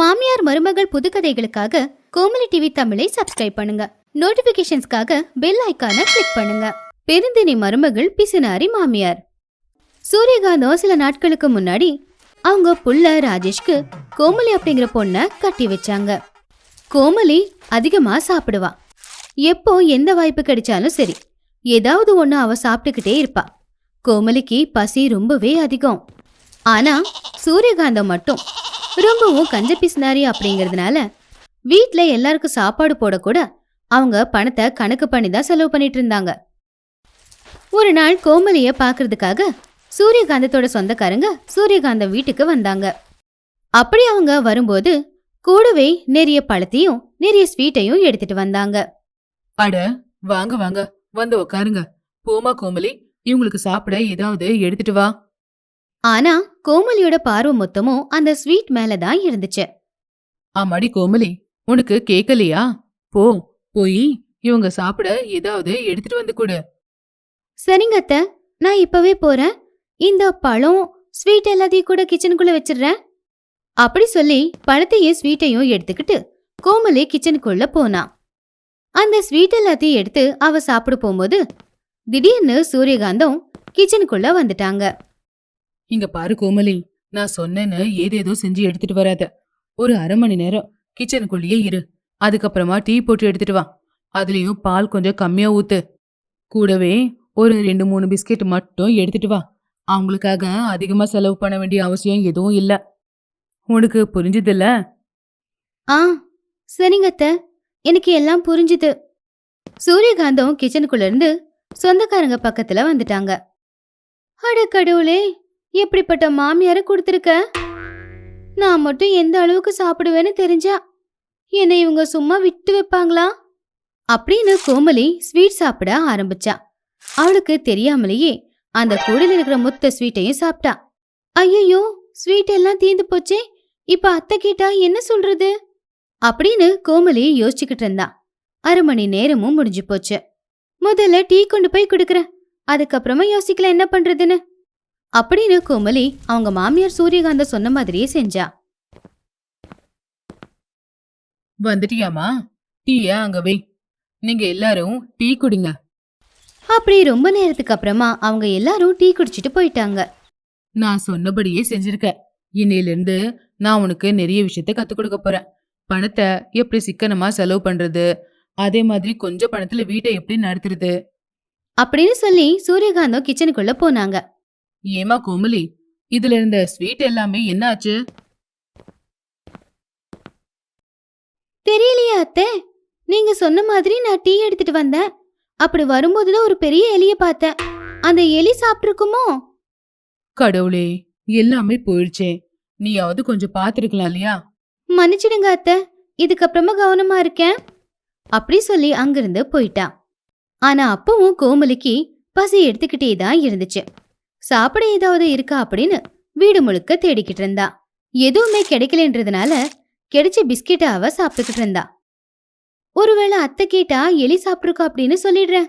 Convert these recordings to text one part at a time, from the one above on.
மாமியார் மருமகள் புதுக்கதைகளுக்காக கோமலி டிவி தமிழை சப்ஸ்கிரைப் பண்ணுங்க. நோட்டிபிகேஷன்ஸ்க்காக பெல் ஐக்கான கிளிக் பண்ணுங்க. பெருந்தினி மருமகள் பிசுனாரி மாமியார். சூரியகாந்தம் சில நாட்களுக்கு முன்னாடி அவங்க புள்ள ராஜேஷ்க்கு கோமலி அப்படிங்கிற பொண்ண கட்டி வச்சாங்க. கோமலி அதிகமா சாப்பிடுவா. எப்போ எந்த வாய்ப்பு கிடைச்சாலும் சரி ஏதாவது ஒன்று அவ சாப்பிட்டுக்கிட்டே இருப்பா. கோமலிக்கு பசி ரொம்பவே அதிகம். ஆனா சூரியகாந்தம் மட்டும் ரொம்பவும் கஞ்ச பிசினாரி அப்படிங்கறதுனால வீட்டில் எல்லாருக்கும் சாப்பாடு போடக்கூட அவங்க பணத்தை கணக்கு பண்ணி தான் செலவு பண்ணிட்டு இருந்தாங்க. ஒரு நாள் கோமலிய பார்க்கறதுக்காக சூரியகாந்தத்தோட சொந்தக்காரங்க சூரியகாந்த வீட்டுக்கு வந்தாங்க. அப்படி அவங்க வரும்போது கூடவே நிறைய பழத்தையும் நிறைய ஸ்வீட்டையும் எடுத்துட்டு வந்தாங்க. அட வாங்க வாங்க வந்து உட்காருங்க போமா கோமலி இவங்களுக்கு சாப்பிட ஏதாவது எடுத்துட்டு வா. ஆனா கோமலியோட பார்வை மொத்தமும் அந்த ஸ்வீட் மேல தான் இருந்துச்சு. ஆமாடி கோமலி உனக்கு கேக்கலையா? போ போய் இவங்க சாப்பிட ஏதாவது எடுத்துட்டு வந்து கொடு. சரிங்க அத்தை நான் இப்பவே போறேன். இந்த பழம் ஸ்வீட் எல்லாத்தையும் கூட கிச்சனுக்குள்ள வச்சிடுறேன். அப்படி சொல்லி பழத்தையும் ஸ்வீட்டையும் எடுத்துக்கிட்டு கோமலி கிச்சனுக்குள்ள போனா. அந்த ஸ்வீட் எல்லாத்தையும் எடுத்து அவ சாப்பிட போகும்போது திடீர்னு சூரியகாந்தம் கிச்சனுக்குள்ள வந்துட்டாங்க. இங்க பாரு கோமலி நான் சொன்னேன்னு ஏதேதோ செஞ்சு எடுத்துட்டு வராத. ஒரு அரை மணி நேரம் கிச்சனுக்குள்ளேயே இரு. அதுக்கப்புறமா டீ போட்டு எடுத்துட்டு வா. அதுலயும் பால் கொஞ்சம் கம்மியா ஊத்து. கூடவே ஒரு ரெண்டு மூணு பிஸ்கெட் மட்டும் எடுத்துட்டு வா. அவங்களுக்காக அதிகமா செலவு பண்ண வேண்டிய அவசியம் எதுவும் இல்ல. உனக்கு புரிஞ்சதில்ல? ஆ சரிங்கத்தை எனக்கு எல்லாம் புரிஞ்சுது. சூரியகாந்தம் கிச்சனுக்குள்ள இருந்து சொந்தக்காரங்க பக்கத்துல வந்துட்டாங்க. அட கடவுளே! எப்படிப்பட்ட மாமியார கொடுத்துருக்க? நான் மட்டும் எந்த அளவுக்கு சாப்பிடுவேன்னு தெரிஞ்சா என்னை இவங்க சும்மா விட்டு வைப்பாங்களா? அப்படின்னு கோமலி ஸ்வீட் சாப்பிட ஆரம்பிச்சா. அவளுக்கு தெரியாமலேயே அந்த கூடையில் இருக்கிற மொத்த ஸ்வீட்டையும் சாப்பிட்டா. ஐயோ ஸ்வீட் எல்லாம் தீந்து போச்சே. இப்ப அத்தை கேட்டா என்ன சொல்றது? அப்படின்னு கோமலி யோசிச்சுக்கிட்டு இருந்தா. அரை மணி நேரமும் முடிஞ்சு போச்சு. முதல்ல டீ கொண்டு போய் கொடுக்குறேன். அதுக்கப்புறமா யோசிக்கல என்ன பண்றதுன்னு. அப்படின்னு கோமலி அவங்க மாமியார் சூரியகாந்த சொன்ன மாதிரியே செஞ்சா. வந்துட்டியாமா டீய அங்க வை. நீங்க எல்லாரும் டீ குடிங்க. அப்படி ரொம்ப நேரத்துக்கு அப்புறமா அவங்க எல்லாரும் டீ குடிச்சிட்டு போயிட்டாங்க. நான் சொன்னபடியே செஞ்சிருக்க இன்னையிலிருந்து நான் உனக்கு நிறைய விஷயத்த கத்துக் கொடுக்க போறேன். பணத்தை எப்படி சிக்கனமா செலவு பண்றது? அதே மாதிரி கொஞ்சம் பணத்துல வீட்டை எப்படி நடத்துறது? அப்படின்னு சொல்லி சூரியகாந்தம் கிச்சனுக்குள்ள போனாங்க. ஏமா கோமலி இதுல இருந்த ஸ்வீட் எல்லாமே என்ன ஆச்சு தெரியலையா அத்தை. நீங்க சொன்ன மாதிரி நான் டீ எடுத்துட்டு வந்தேன். அப்படி வரும்போதுதான் ஒரு பெரிய எலிய பார்த்தேன். அந்த எலி சாப்பிட்டுருக்குமோ? கடவுளே எல்லாமே போயிடுச்சே. நீயாவது கொஞ்சம் பாத்துருக்கலாம் இல்லையா? மன்னிச்சிடுங்க அத்தை. இதுக்கப்புறமா கவனமா இருக்கேன். அப்படி சொல்லி அங்கிருந்து போயிட்டா. ஆனா அப்பவும் கோமலிக்கு பசி எடுத்துக்கிட்டே தான் இருந்துச்சு. சாப்பிட ஏதாவது இருக்கா அப்படின்னு வீடு முழுக்க தேடிக்கிட்டு இருந்தா. எதுவுமே கிடைக்கலன்றதுனால கிடைச்ச பிஸ்கெட்டை அவ சாப்பிட்டுக்கிட்டு இருந்தா. ஒருவேளை அத்தை கேட்டா எலி சாப்பிட்ருக்கா அப்படின்னு சொல்லிடுறேன்.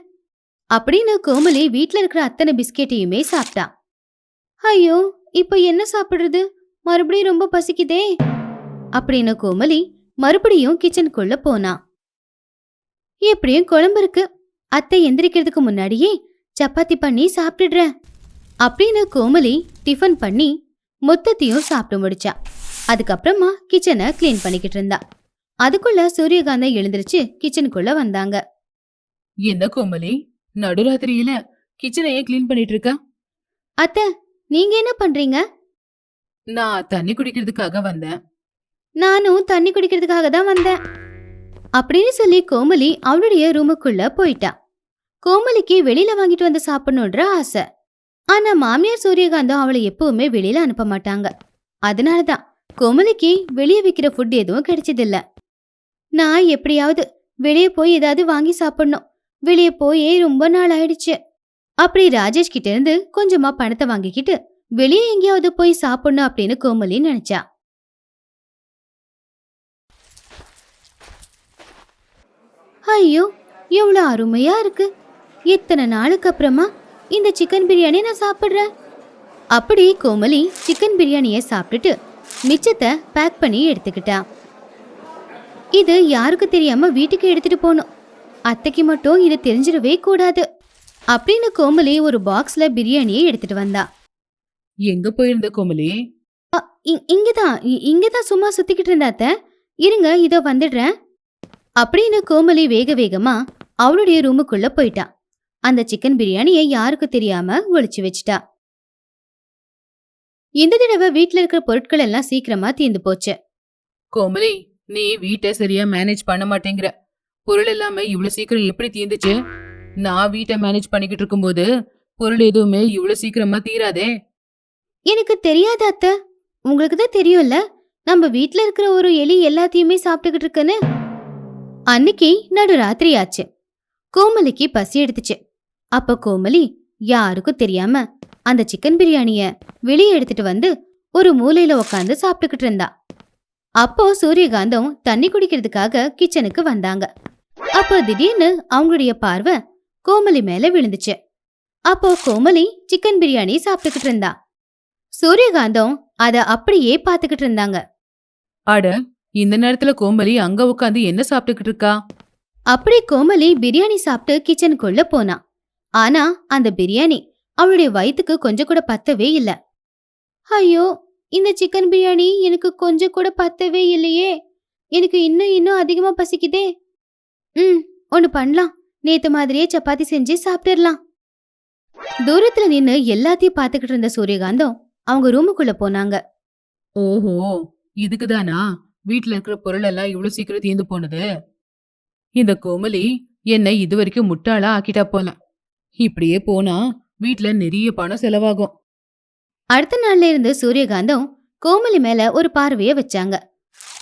அப்படின்னு கோமலி வீட்ல இருக்கிற அத்தனை பிஸ்கெட்டையுமே சாப்பிட்டா. ஐயோ இப்போ என்ன சாப்பிடுறது? மறுபடியும் ரொம்ப பசிக்குதே. அப்படின்னு கோமலி மறுபடியும் கிச்சனுக்குள்ள போனா. எப்படியும் குழம்பு இருக்கு. அத்தை எந்திரிக்கிறதுக்கு முன்னாடியே சப்பாத்தி பண்ணி சாப்பிட்டுடுறேன். அப்படின்னு கோமலி டிஃபன் பண்ணி மொத்தத்தையும் சாப்பிட்டு முடிச்சா. அதுக்கப்புறமா கிச்சனை க்ளீன் பண்ணிக்கிட்டு இருந்தா. அதுக்குள்ள சூரியகாந்தம் எழுந்திருச்சு கிச்சனுக்குள்ள வந்தாங்க. என்ன கோமலி? நடுராத்திரியில கிச்சனையே க்ளீன் பண்ணிட்டு இருக்க அத்தை நீங்க என்ன பண்றீங்க? நான் தண்ணி குடிக்கிறதுக்காக வந்தேன். நானும் தண்ணி குடிக்கிறதுக்காக தான் வந்தேன். அப்படின்னு சொல்லி கோமலி அவளுடைய ரூமுக்குள்ள போயிட்டா. கோமலிக்கு வெளியில வாங்கிட்டு வந்து சாப்பிடணுன்ற ஆசை. ஆனா மாமியார் சூரியகாந்தம் அவளை எப்பவுமே வெளியில அனுப்ப மாட்டாங்க. அதனாலதான் கோமலிக்கு வெளியே விற்கிற ஃபுட் எதுவும் கிடைச்சதில்ல. நான் எப்படியாவது வெளியே போய் ஏதாவது வாங்கி சாப்பிடணும். வெளியே போயே ரொம்ப நாள் ஆயிடுச்சு. அப்படி ராஜேஷ் கிட்ட இருந்து கொஞ்சமா பணத்தை வாங்கிக்கிட்டு வெளியே எங்கேயாவது போய் சாப்பிடணும் அப்படின்னு கோமலி நினைச்சா. ஐயோ எவ்வளோ அருமையா இருக்கு. எத்தனை நாளுக்கு அப்புறமா இந்த சிக்கன் பிரியாணி நான் சாப்பிட்றேன். அப்படி கோமலி சிக்கன் பிரியாணியை சாப்பிட்டுட்டு மிச்சத்தை பேக் பண்ணி எடுத்துக்கிட்டா இது யாருக்கு தெரியாம வீட்டுக்கு எடுத்துட்டு போகணும். அத்தைக்கு மட்டும் இது தெரிஞ்சிடவே கூடாது. அப்படின்னு கோமலி ஒரு பாக்ஸ்ல பிரியாணியை எடுத்துட்டு வந்தா. எங்க போயிருந்த கோமலி? இங்கதான் இங்கதான் சும்மா சுத்திக்கிட்டு இருந்தா அத்தை. இருங்க இதோ வந்துடுறேன். அப்படின்னு கோமலி வேக வேகமா அவளுடைய ரூமுக்குள்ள போயிட்டா. அந்த சிக்கன் பிரியாணியை யாருக்கு தெரியாம ஒளிச்சு வச்சிட்டா? இந்த தடவை வீட்ல இருக்கிற பொருட்கள் எல்லாம் சீக்கிரமா தீந்து போச்சு. கோமலி நீ வீட்டை சரியா மேனேஜ் பண்ண மாட்டேங்கிற. பொருள் எல்லாமே இவ்வளவு சீக்கிரம் எப்படி தீந்துச்சு? நான் வீட்டை மேனேஜ் பண்ணிக்கிட்டு இருக்கும்போது பொருள் எதுவுமே இவ்வளவு சீக்கிரமா தீராதே. எனக்கு தெரியாத அத்தை. உங்களுக்கு தான் தெரியும்ல நம்ம வீட்ல இருக்கிற ஒரு எலி எல்லாத்தையுமே சாப்பிட்டுக்கிட்டு இருக்குன்னு? அன்னைக்கு நடு ராத்திரி ஆச்சு. கோமலிக்கு பசி எடுத்துச்சு. அப்ப கோமலி யாருக்கும் தெரியாம அந்த சிக்கன் பிரியாணிய வெளியே எடுத்துட்டு வந்து ஒரு மூலையில உட்காந்து சாப்பிட்டுக்கிட்டு இருந்தா. அப்போ சூரியகாந்தம் தண்ணி குடிக்கிறதுக்காக கிச்சனுக்கு வந்தாங்க. அப்போ திடீர்னு அவங்களுடைய பார்வை கோமலி மேல விழுந்துச்சு. அப்போ கோமலி சிக்கன் பிரியாணி சாப்பிட்டுக்கிட்டு இருந்தா. சூரியகாந்தம் அத அப்படியே பாத்துக்கிட்டு இருந்தாங்க. அட இந்த நேரத்துல கோமலி அங்க உட்காந்து என்ன சாப்பிட்டுக்கிட்டு இருக்கா? அப்படி கோமலி பிரியாணி சாப்பிட்டு கிச்சனுக்குள்ள போனா. ஆனா அந்த பிரியாணி அவளுடைய வயித்துக்கு கொஞ்சம் கூட பத்தவே இல்ல. ஐயோ இந்த சிக்கன் பிரியாணி எனக்கு கொஞ்சம் கூட பத்தவே இல்லையே. எனக்கு இன்னும் இன்னும் அதிகமா பசிக்குதே. ம் ஒன்னு பண்ணலாம். நேத்து மாதிரியே சப்பாத்தி செஞ்சு சாப்பிட்டுடலாம். தூரத்துல நின்னு எல்லாத்தையும் பாத்துக்கிட்டு இருந்த சூரியகாந்தம் அவங்க ரூமுக்குள்ள போனாங்க. ஓஹோ இதுக்குதானா வீட்ல இருக்கிற பொருள் எல்லாம் இவ்வளவு சீக்கிரம் தீர்ந்து போனது? இந்த கோமலி என்னை இது வரைக்கும் முட்டாளா ஆக்கிட்டா போல. இப்படியே போனா வீட்ல நிறைய பணம் செலவாகும். அடுத்த நாள்ல இருந்து சூரியகாந்தம் கோமலி மேல ஒரு பார்வைய வச்சாங்க.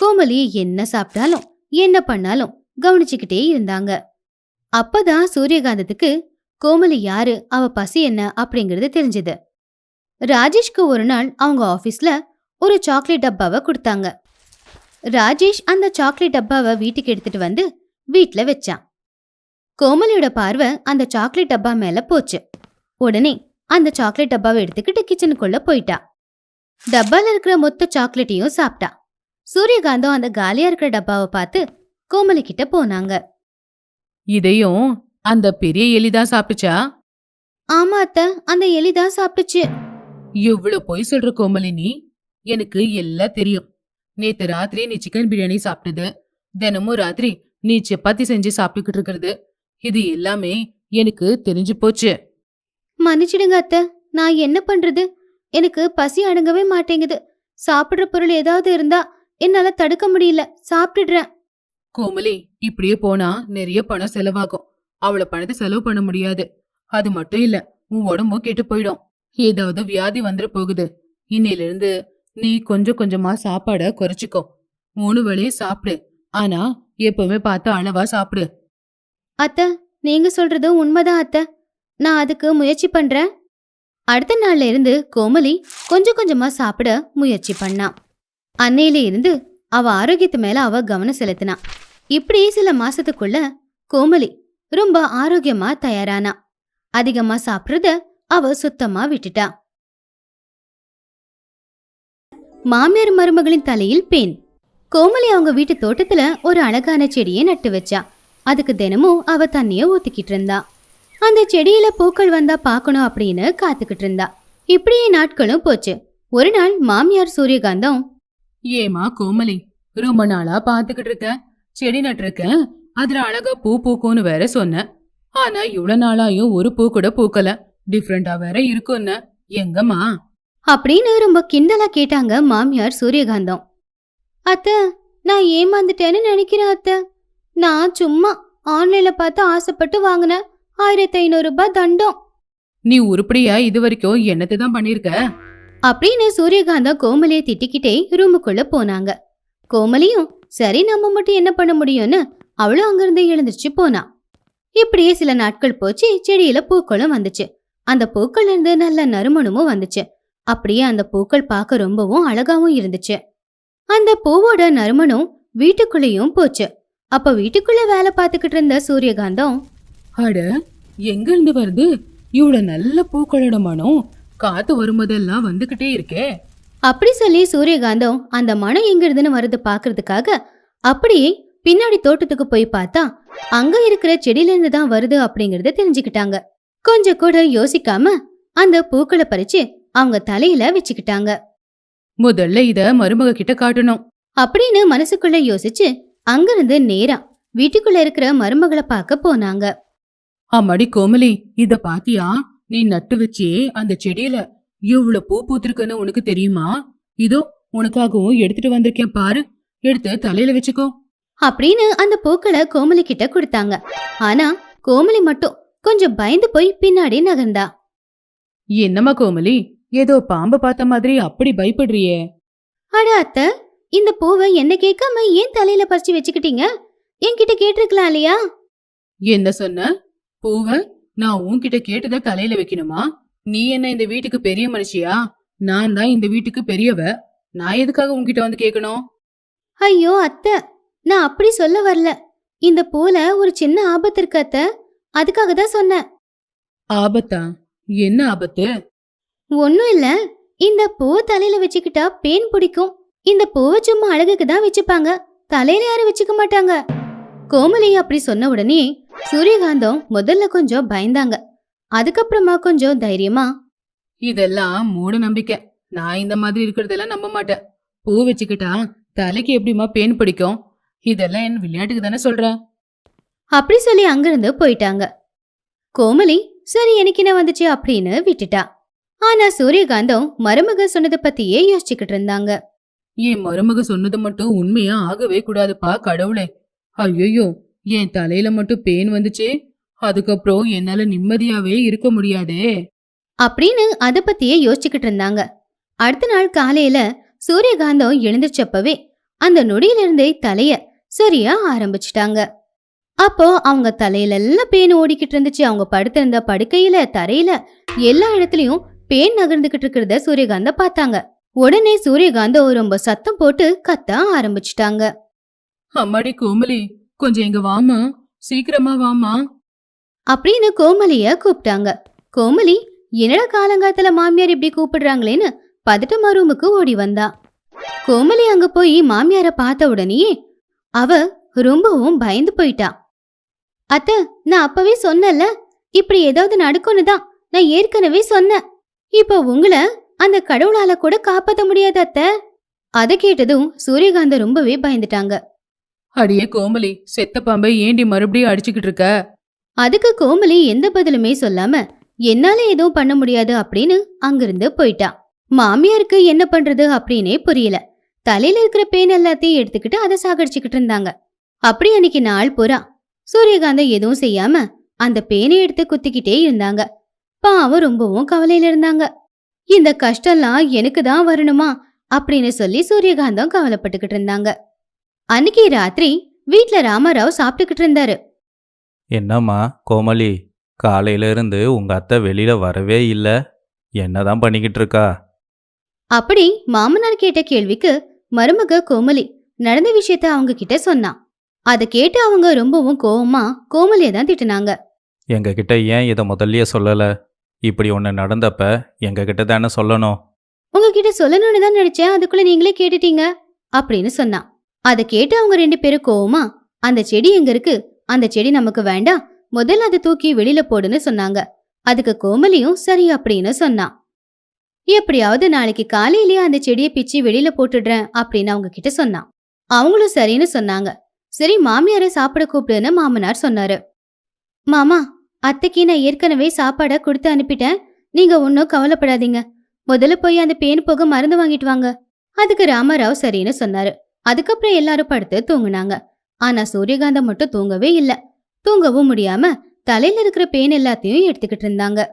கோமலி என்ன சாப்பிட்டாலும் என்ன பண்ணாலும் கவனிச்சுக்கிட்டே இருந்தாங்க. அப்பதான் சூரியகாந்தத்துக்கு கோமலி யாரு அவ பசி என்ன அப்படிங்கறது தெரிஞ்சது. ராஜேஷ்க்கு ஒரு நாள் அவங்க ஆபீஸ்ல ஒரு சாக்லேட் டப்பாவை கொடுத்தாங்க. ராஜேஷ் அந்த சாக்லேட் டப்பாவை வீட்டுக்கு எடுத்துட்டு வந்து வீட்ல வச்சான். கோமலியோட பார்வை அந்த சாக்லேட் டப்பா மேல போச்சு. உடனே அந்த சாக்லேட் டப்பாவை எடுத்துக்கிட்டு கிச்சனுக்குள்ள போயிட்டா. டப்பால இருக்கிற மொத்த சாக்லேட்டையும் சாப்பிட்டா. சூரியகாந்தம் அந்த காலியா இருக்கிற டப்பாவை பார்த்து கோமலி கிட்ட போனாங்க. இதையும் அந்த பெரிய எலிதான் சாப்பிட்டுச்சா ஆமா அத்தை அந்த எலி தான் சாப்பிட்டுச்சு இவ்வளவு பொய் சொல்ற கோமலி நீ? எனக்கு எல்லாம் தெரியும். நேத்து ராத்திரி நீ சிக்கன் பிரியாணி சாப்பிட்டது. தினமும் ராத்திரி நீ சப்பாத்தி செஞ்சு சாப்பிட்டுக்கிட்டு இருக்கிறது. இது எல்லாமே எனக்கு தெரிஞ்சு போச்சு. மன்னிச்சிடுங்க அத்தை. நான் என்ன பண்றது? எனக்கு பசி அடங்கவே மாட்டேங்குது. சாப்பிடுற பொருள் ஏதாவது இருந்தா என்னால தடுக்க முடியல. சாப்பிட்டுடுறேன். கோமலி இப்படியே போனா நிறைய பணம் செலவாகும். அவள பணத்தை செலவு பண்ண முடியாது. அது மட்டும் இல்ல உன் உடம்பும் கெட்டு போயிடும். ஏதாவது வியாதி வந்துட போகுது. இன்னையில இருந்து நீ கொஞ்சம் கொஞ்சமா சாப்பாட குறைச்சிக்கோ. மூணு வேளையும் சாப்பிடு. ஆனா எப்பவுமே பார்த்து அளவா சாப்பிடு. அத்தை நீங்க சொல்றதும் உண்மைதான் அத்தை. நான் அதுக்கு முயற்சி பண்றேன். அடுத்த நாள்ல இருந்து கோமலி கொஞ்சம் கொஞ்சமா சாப்பிட முயற்சி பண்ணா. அன்னையில இருந்து அவ ஆரோக்கியத்து மேல அவ கவனம் செலுத்தினா. இப்படி சில மாசத்துக்குள்ள கோமலி ரொம்ப ஆரோக்கியமா தயாரானா. அதிகமா சாப்பிடுறத அவ சுத்தமா விட்டுட்டா. மாமியார் மருமகளின் தலையில் பேன். கோமலி அவங்க வீட்டு தோட்டத்துல ஒரு அழகான செடியை நட்டு வச்சா. அதுக்கு தினமும் அவ தண்ணிய ஊத்திக்கிட்டு இருந்தா. அந்த செடியில பூக்கள் வந்தா பார்க்கணும் அப்படின்னு காத்துக்கிட்டு இருந்தா. இப்படியே நாட்களும் போச்சு. ஒரு நாள் மாமியார் சூரியகாந்தம் ஏமா கோமலி ரொம்ப நாளா பாத்துக்கிட்டு இருக்க. செடி நட்டிருக்க. அதுல அழகா பூ பூக்கும்னு வேற சொன்ன. ஆனா இவ்வளவு நாளாயும் ஒரு பூ கூட பூக்கல. டிஃப்ரெண்டா வேற இருக்கும்னு. எங்கம்மா? அப்படின்னு ரொம்ப கிண்டலா கேட்டாங்க மாமியார் சூரியகாந்தம். அத்த நான் ஏமாந்துட்டேன்னு நினைக்கிறேன் அத்த. நான் சும்மா ஆன்லைன்ல பார்த்து ஆசைப்பட்டு வாங்கினேன் ஆயிரத்தி ஐநூறு ரூபாய் தண்டம். நீ உருப்படியா இது வரைக்கும் என்னத்தை தான் பண்ணிருக்க? அப்படின்னு சூரியகாந்தம் கோமலியை திட்டிக்கிட்டே ரூமுக்குள்ள போனாங்க. கோமலியும் சரி நம்ம மட்டும் என்ன பண்ண முடியும்னு அவளும் அங்கிருந்து எழுந்திருச்சு போனா. இப்படியே சில நாட்கள் போச்சு செடியில பூக்களும் வந்துச்சு. அந்த பூக்கள்ல இருந்து நல்ல நறுமணமும் வந்துச்சு. அப்படியே அந்த பூக்கள் பார்க்க ரொம்பவும் அழகாவும் இருந்துச்சு. அந்த பூவோட நறுமணம் வீட்டுக்குள்ளேயும் போச்சு. அப்ப வீட்டுக்குள்ள வேலை பார்த்துக்கிட்டு இருந்த சூரியகாந்தம்? அட எங்க இருந்து வருது? இவ்வளவு நல்ல பூக்களோட மனம். காத்து வரும்போதெல்லாம் வந்துகிட்டே இருக்கே. அப்படி சொல்லி சூரியகாந்தம் அந்த மனம் எங்க இருந்துன்னு வருது பாக்குறதுக்காக அப்படியே பின்னாடி தோட்டத்துக்கு போய் பார்த்தா அங்க இருக்கிற செடியில இருந்து தான் வருது அப்படிங்கறத தெரிஞ்சுக்கிட்டாங்க. கொஞ்சம் கூட யோசிக்காம அந்த பூக்களை பறிச்சு அவங்க தலையில வச்சுக்கிட்டாங்க. முதல்ல இத மருமக கிட்ட காட்டணும். அப்படின்னு மனசுக்குள்ள யோசிச்சு அங்கிருந்து நேரா வீட்டுக்குள்ள இருக்கிற மருமகளை பார்க்க போனாங்க. அம்மாடி கோமலி இத பாத்தியா? நீ நட்டு வச்சே அந்த செடியில எவ்வளவு பூ பூத்திருக்குன்னு உனக்கு தெரியுமா? இதோ உனக்காகவும் எடுத்துட்டு வந்திருக்கேன் பாரு. எடுத்து தலையில வச்சுக்கோ. அப்படின்னு அந்த பூக்களை கோமலி கிட்ட கொடுத்தாங்க. ஆனா கோமலி மட்டும் கொஞ்சம் பயந்து போய் பின்னாடி நகர்ந்தா. என்னம்மா கோமலி ஏதோ பாம்பு பார்த்த மாதிரி அப்படி பயப்படுறியே. அட அத்தை இந்த பூவை என்ன கேட்காம ஏன் தலையில பறிச்சு வச்சுக்கிட்டீங்க? என்கிட்ட கேட்டிருக்கலாம் இல்லையா? என்ன சொன்ன? பூவ நான் உன்கிட்ட கேட்டத தலையில வைக்கணுமா? நீ என்ன இந்த வீட்டுக்கு பெரிய மனுஷியா? நான் தான் இந்த வீட்டுக்கு பெரியவ. நான் எதுக்காக உன்கிட்ட வந்து கேட்கணும்? ஐயோ அத்தை நான் அப்படி சொல்ல வரல. இந்த பூல ஒரு சின்ன ஆபத்து இருக்கு அத்தை. அதுக்காக தான் சொன்னேன் ஆபத்தா? என்ன ஆபத்து? ஒன்னும் இல்ல. இந்த பூவை தலையில வச்சுக்கிட்டா பேன் பிடிக்கும். இந்த பூவை சும்மா அழகுக்கு தான் வச்சுப்பாங்க. தலையில யாரும் வச்சுக்க மாட்டாங்க. கோமலி அப்படி சொன்ன உடனே சூரியகாந்தம் முதல்ல கொஞ்சம் பயந்தாங்க. அதுக்கப்புறமா கொஞ்சம் தைரியமா இதெல்லாம் மூட நம்பிக்கை. நான் இந்த மாதிரி இருக்கிறதெல்லாம் நம்ப மாட்டேன். பூ வச்சுக்கிட்டா தலைக்கு எப்படிம்மா பேன் பிடிக்கும்? இதெல்லாம் என் விளையாட்டுக்கு தானே சொல்றேன். அப்படி சொல்லி அங்கிருந்து போயிட்டாங்க. கோமலி சரி எனக்கு என்ன வந்துச்சு? அப்படின்னு விட்டுட்டா. ஆனா சூரியகாந்தம் மருமக சொன்னதை பத்தியே யோசிச்சுக்கிட்டு இருந்தாங்க. என் மருமக சொன்னது மட்டும் உண்மையா ஆகவே கூடாதுப்பா கடவுளே. ஐயோ என் தலையில மட்டும் பேன் வந்துச்சே. அதுக்கப்புறம் என்னால நிம்மதியாவே இருக்க முடியாதே. அப்படின்னு அத பத்தியே யோசிச்சுக்கிட்டு இருந்தாங்க. அடுத்த நாள் காலையில சூரியகாந்தம் எழுந்திருச்சப்பவே அந்த நொடியிலிருந்தே தலைய சரியா ஆரம்பிச்சிட்டாங்க. அப்போ அவங்க தலையில எல்லாம் பேன் ஓடிக்கிட்டு இருந்துச்சு. அவங்க படுத்திருந்த படுக்கையில தரையில எல்லா இடத்துலயும் பேன் நகர்ந்துகிட்டு இருக்கிறத சூரியகாந்த பார்த்தாங்க. உடனே சூரியகாந்தம் ரொம்ப சத்தம் போட்டு கத்த ஆரம்பிச்சிட்டாங்க. அம்மாடி கோமலி கொஞ்சம் இங்க வாமா சீக்கிரமா வாமா அப்படின்னு கோமலிய கூப்பிட்டாங்க. கோமலி என்னடா காலங்காத்துல மாமியார் இப்படி கூப்பிடுறாங்களேன்னு பதட்டமா ரூமுக்கு ஓடி வந்தா. கோமலி அங்க போய் மாமியார பார்த்த உடனேயே அவ ரொம்பவும் பயந்து போயிட்டா. அத்த நான் அப்பவே சொன்னல இப்படி ஏதாவது நடக்கும்னு தான் நான் ஏற்கனவே சொன்னேன். இப்போ உங்களை அந்த கடவுளால கூட காப்பாத்த முடியாது அத்த. அதை கேட்டதும் சூரியகாந்த ரொம்பவே பயந்துட்டாங்க. அடியே கோமலி செத்த பாம்பை ஏண்டி மறுபடியும் அடிச்சுக்கிட்டு இருக்க? அதுக்கு கோமலி எந்த பதிலுமே சொல்லாம என்னால எதுவும் பண்ண முடியாது அப்படின்னு அங்கிருந்து போயிட்டா. மாமியாருக்கு என்ன பண்றது? அப்படின்னே புரியல. தலையில இருக்கிற பேன் எல்லாத்தையும் எடுத்துக்கிட்டு அதை சாகடிச்சுக்கிட்டு இருந்தாங்க. அப்படி அன்னைக்கு நாள் பூரா. சூரியகாந்தம் எதுவும் செய்யாம அந்த பேனை எடுத்து குத்திக்கிட்டே இருந்தாங்க. பாவம் ரொம்பவும் கவலையில இருந்தாங்க. இந்த கஷ்டம்லாம் எனக்கு தான் வரணுமா? அப்படின்னு சொல்லி சூரியகாந்தம் கவலைப்பட்டுக்கிட்டு இருந்தாங்க. அன்னைக்கு ராத்திரி வீட்ல ராமராவ் சாப்பிட்டுக்கிட்டு இருந்தாரு. என்னம்மா கோமலி காலையில இருந்து உங்க அத்தை வெளியில வரவே இல்லை. என்னதான் பண்ணிக்கிட்டு இருக்கா? அப்படி மாமனார் கேட்ட கேள்விக்கு மருமக கோமலி நடந்த விஷயத்த அவங்க கிட்ட சொன்னான் அதை கேட்டு அவங்க ரொம்பவும் கோவமா கோமலியை தான் திட்டுனாங்க. எங்க கிட்ட ஏன் இதை முதல்லயே சொல்லல? இப்படி ஒன்று நடந்தப்ப எங்க கிட்ட தானே சொல்லணும். உங்ககிட்ட சொல்லணும்னு தான் நினைச்சேன். அதுக்குள்ள நீங்களே கேட்டுட்டீங்க. அப்படின்னு சொன்னான். அதை கேட்டு அவங்க ரெண்டு பேரும் கோவமா அந்த செடி எங்க இருக்கு? அந்த செடி நமக்கு வேண்டாம். முதல்ல அதை தூக்கி வெளியில போடுன்னு சொன்னாங்க. அதுக்கு கோமலியும் சரி அப்படின்னு சொன்னான். எப்படியாவது நாளைக்கு காலையிலேயே அந்த செடியை பிச்சு வெளியில போட்டுடுறேன் அப்படின்னு அவங்க கிட்ட சொன்னான். அவங்களும் சரின்னு சொன்னாங்க. சரி மாமியார சாப்பிட கூப்பிடுன்னு மாமனார் சொன்னாரு. மாமா அத்தைக்கு நான் ஏற்கனவே சாப்பாடை கொடுத்து அனுப்பிட்டேன். நீங்க ஒன்றும் கவலைப்படாதீங்க. முதல்ல போய் அந்த பேன் போக மருந்து வாங்கிட்டு வாங்க. அதுக்கு ராமராவ் சரின்னு சொன்னாரு. அதுக்கப்புறம் எல்லாரும் படுத்து தூங்குனாங்க. ஆனா சூரியகாந்தம் மட்டும் தூங்கவே இல்ல. தூங்கவும் முடியாம தலையில இருக்கிற பேன் எல்லாத்தையும் எடுத்துக்கிட்டு இருந்தாங்க.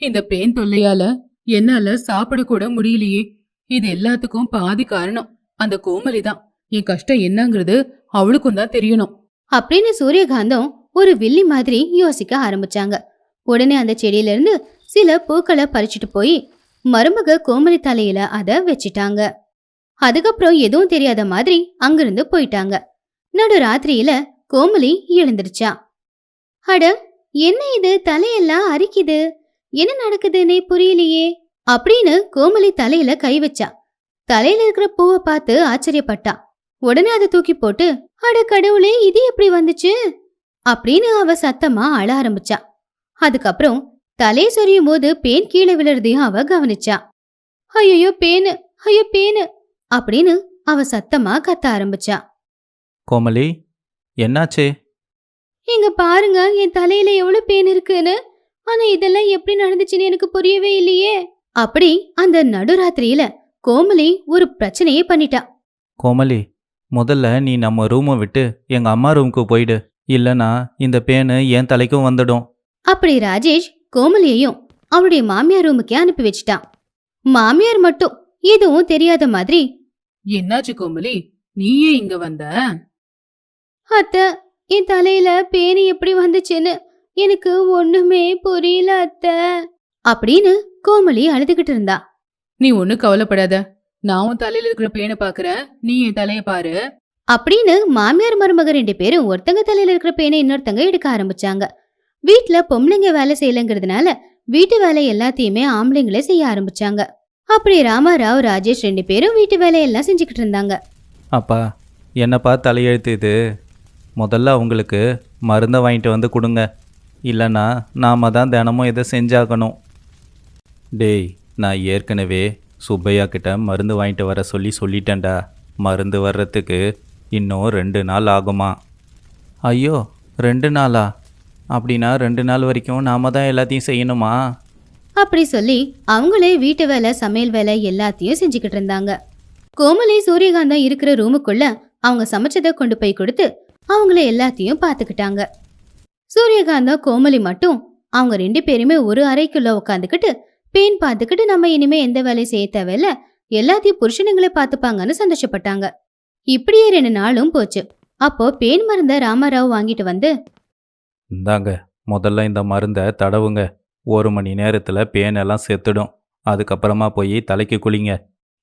இந்த பேன் தொல்லையால என்னால சாப்பிட கூட முடியலையே. இது எல்லாத்துக்கும் பாதி காரணம். அந்த கோமலி தான் என் கஷ்டம் என்னங்கிறது அவளுக்கும் தான் தெரியணும். அப்படின்னு சூரியகாந்தம் ஒரு வில்லி மாதிரி யோசிக்க ஆரம்பிச்சாங்க. உடனே அந்த செடியில இருந்து சில பூக்களை பறிச்சுட்டு போய் மருமக கோமலி தலையில அத வச்சிட்டாங்க. அதுக்கப்புறம் எதுவும் தெரியாத மாதிரி அங்கிருந்து போயிட்டாங்க. நடு ராத்திரியில கோமலி எழுந்திருச்சா. அட என்ன இது? தலையெல்லாம் அரிக்குது. என்ன நடக்குதுன்னே புரியலையே அப்படின்னு கோமலி தலையில கை வச்சா. தலையில இருக்கிற பூவை பார்த்து ஆச்சரியப்பட்டா. உடனே அதை தூக்கி போட்டு அட கடவுளே இது எப்படி வந்துச்சு? அப்படின்னு அவ சத்தமா அழ ஆரம்பிச்சா. அதுக்கப்புறம் தலை சொரியும் போது பேன் கீழே விழுறதையும் அவ கவனிச்சா. ஐயோ பேனு ஐயோ பேனு அப்படின்னு அவ சத்தமா கத்த ஆரம்பிச்சா. கோமலி என்னாச்சு? இங்க பாருங்க என் தலையில எவ்வளவு பேன் இருக்குன்னு. ஆனா இதெல்லாம் எப்படி நடந்துச்சுன்னு எனக்கு புரியவே இல்லையே அப்படி அந்த நடுராத்திரியில கோமலி ஒரு பிரச்சனையே பண்ணிட்டா. கோமலி முதல்ல நீ நம்ம ரூமை விட்டு எங்க அம்மா ரூமுக்கு போயிடு. இல்லனா இந்த பேனு என் தலைக்கும் வந்துடும். அப்படி ராஜேஷ் கோமலியையும் அவளுடைய மாமியார் ரூமுக்கே அனுப்பி வச்சிட்டான். மாமியார் மட்டும் எதுவும் தெரியாத மாதிரி என்னாச்சு கோமலி? நீயே இங்க வந்த? அத்த என் தலையில பேனு எப்படி வந்துச்சுன்னு எனக்கு ஒண்ணுமே புரியல அத்த. அப்படின்னு கோமலி அழுதுகிட்டு இருந்தா. நீ ஒண்ணு கவலைப்படாத. நான் உன் தலையில இருக்கிற பேனை பாக்குறேன். நீ என் தலைய பாரு. அப்படின்னு மாமியார் மருமக ரெண்டு பேரும் ஒருத்தங்க தலையில இருக்கிற பேனை இன்னொருத்தங்க எடுக்க ஆரம்பிச்சாங்க. வீட்டுல பொம்பளைங்க வேலை செய்யலங்கிறதுனால வீட்டு வேலை எல்லாத்தையுமே ஆம்பளைங்களே செய்ய ஆரம்பிச்சாங்க. அப்படி ராமாராவ் ராஜேஷ் ரெண்டு பேரும் வீட்டு வேலையெல்லாம் செஞ்சுக்கிட்டு இருந்தாங்க. அப்பா என்னப்பா தலையெழுத்து இது. முதல்ல அவங்களுக்கு மருந்தை வாங்கிட்டு வந்து கொடுங்க. இல்லைன்னா நாம தான் தினமும் இதை செஞ்சாகணும். டேய் நான் ஏற்கனவே சுப்பையா கிட்ட மருந்து வாங்கிட்டு வர சொல்லி சொல்லிட்டேன்டா. மருந்து வர்றதுக்கு இன்னும் ரெண்டு நாள் ஆகுமா? ஐயோ ரெண்டு நாளா? அப்படின்னா ரெண்டு நாள் வரைக்கும் நாம தான் எல்லாத்தையும் செய்யணுமா? அப்படி சொல்லி அவங்களே வீட்டு வேலை சமையல் வேலை எல்லாத்தையும் செஞ்சுக்கிட்டு இருந்தாங்க. கோமலி சூரியகாந்தா இருக்கிற ரூமுக்குள்ள அவங்க சமைச்சதை கொண்டு போய் கொடுத்து அவங்கள எல்லாத்தையும் பார்த்துக்கிட்டாங்க. சூரியகாந்தா கோமலி மட்டும் அவங்க ரெண்டு பேருமே ஒரு அறைக்குள்ள உட்காந்துக்கிட்டு பேன் பார்த்துக்கிட்டு நம்ம இனிமே எந்த வேலையும் செய்ய தேவையில்ல எல்லாத்தையும் புருஷனுங்களே பார்த்துப்பாங்கன்னு சந்தோஷப்பட்டாங்க. இப்படியே ரெண்டு நாளும் போச்சு. அப்போ பேன் மருந்த ராமாராவ் வாங்கிட்டு வந்து இந்தாங்க முதல்ல இந்த மருந்தை தடவுங்க. ஒரு மணி நேரத்தில் பேனெல்லாம் செத்துடும். அதுக்கப்புறமா போய் தலைக்கு குளிங்க.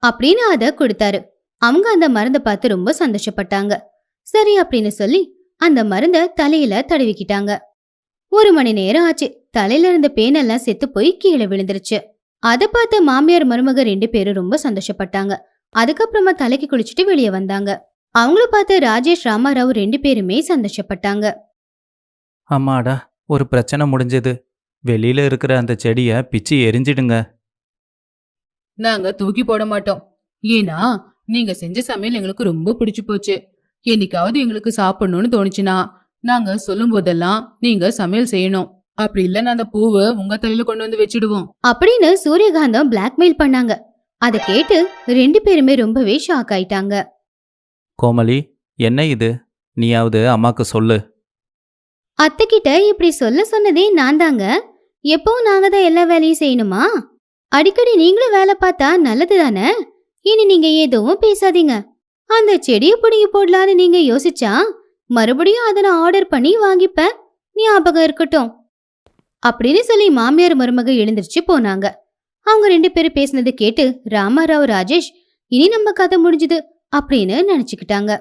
அப்படின்னு அத கொடுத்தாரு. அவங்க அந்த மருந்தை பார்த்து ரொம்ப சந்தோஷப்பட்டாங்க. சரி அப்படின்னு சொல்லி அந்த மருந்த தலையில தடவிக்கிட்டாங்க. ஒரு மணி நேரம் ஆச்சு. தலையில இருந்த பேனெல்லாம் செத்து போய் கீழே விழுந்துருச்சு. அத பார்த்து மாமியார் மருமக ரெண்டு பேரும் ரொம்ப சந்தோஷப்பட்டாங்க. அதுக்கப்புறமா தலைக்கு குளிச்சுட்டு வெளியே வந்தாங்க. அவங்கள பார்த்து ராஜேஷ் ராமாராவ் ரெண்டு பேருமே சந்தோஷப்பட்டாங்க. அம்மாடா ஒரு பிரச்சனை முடிஞ்சது. வெளியில இருக்கிற அந்த செடியை பிச்சு எரிஞ்சிடுங்க. நாங்க தூக்கி போட மாட்டோம். ஏன்னா நீங்க செஞ்ச சமையல் எங்களுக்கு ரொம்ப பிடிச்சு போச்சு. என்னைக்காவது எங்களுக்கு சாப்பிடணும்னு தோணுச்சுன்னா நாங்க சொல்லும் போதெல்லாம் நீங்க சமையல் செய்யணும். அப்படி இல்லைன்னா அந்த பூவை உங்க தலையில கொண்டு வந்து வச்சிடுவோம். அப்படின்னு சூரியகாந்தம் பிளாக்மெயில் பண்ணாங்க. அதை கேட்டு ரெண்டு பேருமே ரொம்பவே ஷாக் ஆயிட்டாங்க. கோமலி என்ன இது? நீயாவது அம்மாக்கு சொல்லு. அத்தைக்கிட்ட இப்படி சொல்ல சொன்னதே நான் தாங்க. எப்பவும் நாங்க தான் எல்லா வேலையும் செய்யணுமா? அடிக்கடி நீங்களும் வேலை பார்த்தா நல்லது தானே? இனி நீங்க எதுவும் பேசாதீங்க. அந்த செடியை பிடுங்கி போடலான்னு நீங்க யோசிச்சா மறுபடியும் அதை நான் ஆர்டர் பண்ணி வாங்கிப்பேன். ஞாபகம் இருக்கட்டும். அப்படின்னு சொல்லி மாமியார் மருமக எழுந்திருச்சு போனாங்க. அவங்க ரெண்டு பேரும் பேசினது கேட்டு ராமாராவ் ராஜேஷ் இனி நம்ம கதை முடிஞ்சுது அப்படின்னு நினைச்சுக்கிட்டாங்க.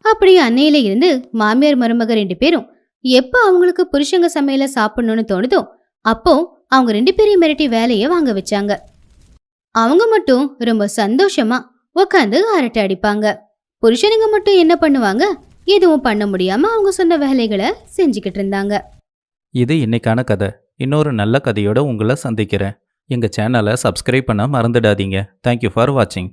அப்படி அன்னையில இருந்து மாமியார் மருமக ரெண்டு பேரும் எப்போ அவங்களுக்கு புருஷங்க சமையல சாப்பிடணும்னு தோணுதோ அப்போ அவங்க ரெண்டு பேரையும் மிரட்டி வேலையை வாங்க வச்சாங்க. அவங்க மட்டும் ரொம்ப சந்தோஷமா உட்காந்து அரட்டை அடிப்பாங்க. புருஷனுங்க மட்டும் என்ன பண்ணுவாங்க? எதுவும் பண்ண முடியாம அவங்க சொன்ன வேலைகளை செஞ்சுக்கிட்டு இருந்தாங்க. இது இன்னைக்கான கதை. இன்னொரு நல்ல கதையோட உங்களை சந்திக்கிறேன். எங்கள் சேனலை சப்ஸ்கிரைப் பண்ண மறந்துடாதீங்க. தேங்க்யூ ஃபார் வாட்சிங்